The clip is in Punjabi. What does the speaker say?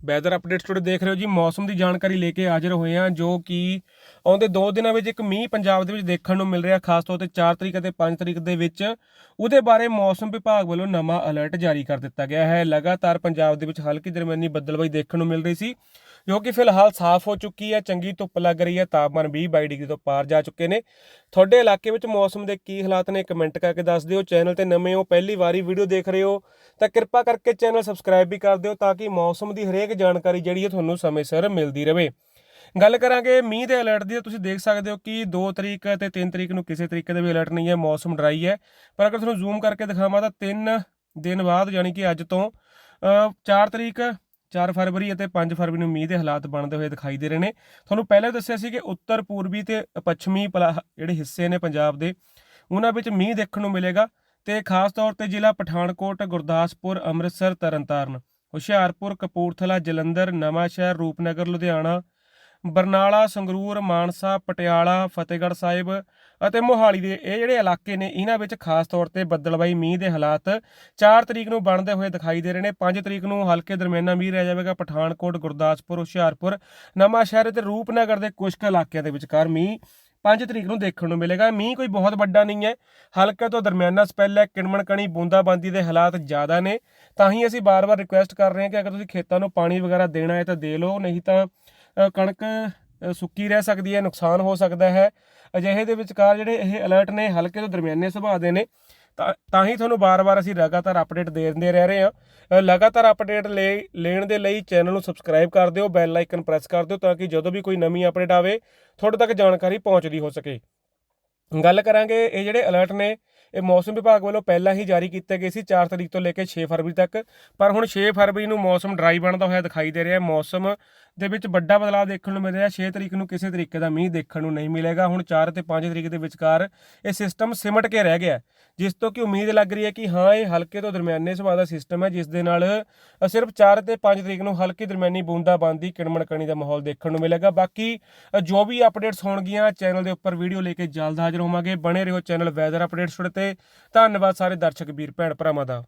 ਵੈਦਰ ਅਪਡੇਟਸ ਟੁਡੇ ਦੇਖ ਰਹੇ ਹੋ ਜੀ। ਮੌਸਮ ਦੀ ਜਾਣਕਾਰੀ ਲੈ ਕੇ ਹਾਜ਼ਰ ਹੋਏ ਹਾਂ, ਜੋ ਕਿ ਆਉਂਦੇ 2 ਦਿਨਾਂ ਵਿੱਚ ਇੱਕ ਮੀਂਹ ਪੰਜਾਬ ਦੇ ਵਿੱਚ ਦੇਖਣ ਨੂੰ ਮਿਲ ਰਿਹਾ, ਖਾਸ ਤੌਰ ਤੇ 4 ਤਰੀਕ ਅਤੇ 5 ਤਰੀਕ ਦੇ ਵਿੱਚ। ਉਹਦੇ ਬਾਰੇ ਮੌਸਮ ਵਿਭਾਗ ਵੱਲੋਂ ਨਵਾਂ ਅਲਰਟ ਜਾਰੀ ਕਰ ਦਿੱਤਾ ਗਿਆ ਹੈ। ਲਗਾਤਾਰ ਪੰਜਾਬ ਦੇ ਵਿੱਚ ਹਲਕੀ ਦਰਮਿਆਨੀ ਬੱਦਲਬਾਈ ਦੇਖਣ ਨੂੰ ਮਿਲ ਰਹੀ ਸੀ, ਜੋ ਕਿ ਫਿਲਹਾਲ ਸਾਫ਼ ਹੋ ਚੁੱਕੀ ਹੈ। ਚੰਗੀ ਧੁੱਪ ਲੱਗ ਰਹੀ ਹੈ। ਤਾਪਮਾਨ 20 22 ਡਿਗਰੀ ਤੋਂ ਪਾਰ ਜਾ ਚੁੱਕੇ ਨੇ। ਤੁਹਾਡੇ ਇਲਾਕੇ ਵਿੱਚ ਮੌਸਮ ਦੇ ਕੀ ਹਾਲਾਤ ਨੇ, ਕਮੈਂਟ ਕਰਕੇ ਦੱਸ ਦਿਓ। ਚੈਨਲ ਤੇ ਨਵੇਂ ਹੋ, ਪਹਿਲੀ ਵਾਰੀ ਵੀਡੀਓ ਦੇਖ ਰਹੇ ਹੋ, ਤਾਂ ਕਿਰਪਾ ਕਰਕੇ ਚੈਨਲ ਸਬਸਕ੍ਰਾਈਬ ਵੀ ਕਰ ਦਿਓ, ਤਾਂ ਕਿ ਮੌਸਮ ਦੀ ਹਰੇਕ ਜਾਣਕਾਰੀ ਜਿਹੜੀ ਹੈ ਤੁਹਾਨੂੰ ਸਮੇਂ ਸਿਰ ਮਿਲਦੀ ਰਹੇ ਗੱਲ ਕਰਾਂਗੇ ਮੀਂਹ ਦੇ ਅਲਰਟ ਦੀ ਤੁਸੀਂ ਦੇਖ ਸਕਦੇ ਹੋ ਕਿ 2 ਤਰੀਕ ਤੇ 3 ਤਰੀਕ ਨੂੰ ਕਿਸੇ ਤਰੀਕੇ ਦਾ ਵੀ ਅਲਰਟ ਨਹੀਂ ਹੈ, ਮੌਸਮ ਡਰਾਈ ਹੈ। ਪਰ ਅਗਰ ਤੁਹਾਨੂੰ ਜ਼ੂਮ ਕਰਕੇ ਦਿਖਾਵਾਂ ਤਾਂ 3 ਦਿਨ ਬਾਅਦ ਯਾਨੀ ਕਿ ਅੱਜ ਤੋਂ 4 ਤਰੀਕ 4 ਫਰਵਰੀ ਅਤੇ 5 ਫਰਵਰੀ ਨੂੰ ਮੀਂਹ ਦੇ ਹਾਲਾਤ ਬਣਦੇ ਹੋਏ ਦਿਖਾਈ ਦੇ ਰਹੇ ਨੇ। ਤੁਹਾਨੂੰ ਪਹਿਲਾਂ ਦੱਸਿਆ ਸੀ ਕਿ ਉੱਤਰ, ਪੂਰਬੀ ਤੇ ਪੱਛਮੀ ਪਲਾ- ਜਿਹੜੇ ਹਿੱਸੇ ਨੇ ਪੰਜਾਬ ਦੇ, ਉਹਨਾਂ ਵਿੱਚ ਮੀਂਹ ਦੇਖਣ ਨੂੰ ਮਿਲੇਗਾ ਤੇ ਖਾਸ ਤੌਰ ਤੇ ਜ਼ਿਲ੍ਹਾ ਪਠਾਨਕੋਟ, ਗੁਰਦਾਸਪੁਰ, ਅੰਮ੍ਰਿਤਸਰ, ਤਰਨਤਾਰਨ। ਹੁਸ਼ਿਆਰਪੁਰ, ਕਪੂਰਥਲਾ, ਜਲੰਧਰ, ਨਵਾਂਸ਼ਹਿਰ, ਰੂਪਨਗਰ, ਲੁਧਿਆਣਾ, ਬਰਨਾਲਾ, ਸੰਗਰੂਰ, ਮਾਨਸਾ, ਪਟਿਆਲਾ, ਫਤਿਹਗੜ੍ਹ ਸਾਹਿਬ ਅਤੇ ਮੋਹਾਲੀ ਦੇ ਇਹ ਜਿਹੜੇ ਇਲਾਕੇ ਨੇ, ਇਹਨਾਂ ਵਿੱਚ ਖਾਸ ਤੌਰ ਤੇ ਬੱਦਲਬਾਈ ਮੀਂਹ ਦੇ ਹਾਲਾਤ 4 ਤਰੀਕ ਨੂੰ ਬਣਦੇ ਹੋਏ ਦਿਖਾਈ ਦੇ ਰਹੇ ਨੇ। 5 ਤਰੀਕ ਨੂੰ ਹਲਕੇ ਦਰਮਿਆਨਾ ਮੀਂਹ ਰਹਿ ਜਾਵੇਗਾ, ਪਠਾਨਕੋਟ, ਗੁਰਦਾਸਪੁਰ, ਹੁਸ਼ਿਆਰਪੁਰ, ਨਵਾਂਸ਼ਹਿਰ ਤੇ ਰੂਪਨਗਰ ਦੇ ਕੁਝ ਇਲਾਕਿਆਂ ਦੇ ਵਿਚਕਾਰ ਮੀਂਹ 5 ਤਰੀਕ ਨੂੰ ਦੇਖਣ ਨੂੰ ਮਿਲੇਗਾ। ਮੀਂਹ ਕੋਈ ਬਹੁਤ ਵੱਡਾ ਨਹੀਂ ਹੈ। ਹਲਕੇ ਤੋਂ ਦਰਮਿਆਨਾ ਸਪੈਲ ਹੈ। ਕਿਣਮਣ ਕਣੀ ਬੂੰਦਾਬਾਂਦੀ ਦੇ ਹਾਲਾਤ ਜ਼ਿਆਦਾ ਨੇ। ਤਾਂ ਹੀ ਅਸੀਂ ਬਾਰ-ਬਾਰ ਰਿਕੁਐਸਟ ਕਰ ਰਹੇ ਹਾਂ ਕਿ ਅਗਰ ਤੁਸੀਂ ਖੇਤਾਂ ਨੂੰ ਪਾਣੀ ਵਗੈਰਾ ਦੇਣਾ ਹੈ ਤਾਂ ਦੇ ਲਓ। ਨਹੀਂ ਤਾਂ ਕਣਕ ਸੁੱਕੀ ਰਹਿ ਸਕਦੀ ਹੈ। ਨੁਕਸਾਨ ਹੋ ਸਕਦਾ ਹੈ। ਅਜਿਹੇ ਦੇ ਵਿਚਕਾਰ ਜਿਹੜੇ ਇਹ ਅਲਰਟ ਨੇ, ਹਲਕੇ ਤੋਂ ਦਰਮਿਆਨੇ ਸੁਭਾਅ ਦੇ ਨੇ। ਤਾਂ ਤਾਂ ਹੀ ਤੁਹਾਨੂੰ ਬਾਰ-ਬਾਰ ਅਸੀਂ ਲਗਾਤਾਰ ਅਪਡੇਟ ਦੇ ਦਿੰਦੇ ਰਹਿ ਰਹੇ ਹਾਂ। ਲਗਾਤਾਰ ਅਪਡੇਟ ਲੈਣ ਦੇ ਲਈ ਚੈਨਲ ਨੂੰ ਸਬਸਕ੍ਰਾਈਬ ਕਰ ਦਿਓ ਬੈਲ ਆਈਕਨ ਪ੍ਰੈਸ ਕਰ ਦਿਓ ਤਾਂ ਕਿ ਜਦੋਂ ਵੀ ਕੋਈ ਨਵੀਂ ਅਪਡੇਟ ਆਵੇ, ਤੁਹਾਡੇ ਤੱਕ ਜਾਣਕਾਰੀ ਪਹੁੰਚਦੀ ਹੋ ਸਕੇ। ਗੱਲ ਕਰਾਂਗੇ, ਇਹ ਜਿਹੜੇ ਅਲਰਟ ਨੇ, ਇਹ ਮੌਸਮ ਵਿਭਾਗ ਵੱਲੋਂ ਪਹਿਲਾਂ ਹੀ ਜਾਰੀ ਕੀਤੇ ਗਏ ਸੀ 4 ਤਰੀਕ ਤੋਂ ਲੈ ਕੇ 6 ਫਰਵਰੀ ਤੱਕ। ਪਰ ਹੁਣ 6 ਫਰਵਰੀ ਨੂੰ ਮੌਸਮ ਡਰਾਈ ਬਣਦਾ ਹੋਇਆ ਦਿਖਾਈ ਦੇ ਰਿਹਾ ਹੈ। ਮੌਸਮ ਦੇ ਵਿੱਚ ਵੱਡਾ ਬਦਲਾਅ ਦੇਖਣ ਨੂੰ ਮਿਲ ਰਿਹਾ 6 ਤਰੀਕ ਨੂੰ ਕਿਸੇ ਤਰੀਕੇ ਦਾ ਮੀਂਹ ਦੇਖਣ ਨੂੰ ਨਹੀਂ ਮਿਲੇਗਾ। ਹੁਣ 4 ਤੇ 5 ਤਰੀਕ ਦੇ ਵਿਚਕਾਰ ਇਹ ਸਿਸਟਮ ਸਿਮਟ ਕੇ ਰਹਿ ਗਿਆ ਜਿਸ ਤੋਂ ਕਿ ਉਮੀਦ ਲੱਗ ਰਹੀ ਹੈ ਕਿ ਹਾਂ, ਇਹ ਹਲਕੇ ਤੋਂ ਦਰਮਿਆਨੇ ਸੁਭਾਅ ਦਾ ਸਿਸਟਮ ਹੈ, ਜਿਸ ਦੇ ਨਾਲ ਸਿਰਫ 4 ਤੇ 5 ਤਰੀਕ ਨੂੰ ਹਲਕੀ ਦਰਮਿਆਨੀ ਬੂੰਦਾਬਾਂਦੀ ਕਿਣਮਣ ਕਣੀ ਦਾ ਮਾਹੌਲ ਦੇਖਣ ਨੂੰ ਮਿਲੇਗਾ। ਬਾਕੀ ਜੋ ਵੀ ਅਪਡੇਟਸ ਹੋਣਗੀਆਂ ਚੈਨਲ ਦੇ ਉੱਪਰ ਵੀਡੀਓ ਲੈ ਕੇ ਜਲਦ ਹਾਜ਼ਰ ਹੋਵਾਂਗੇ। ਬਣੇ ਰਹੋ ਚੈਨਲ ਵੈਦਰ ਅਪਡੇਟਸ ਤੇ। ਧੰਨਵਾਦ ਸਾਰੇ ਦਰਸ਼ਕ, ਵੀਰ, ਭੈਣ, ਭਰਾਵਾਂ ਦਾ।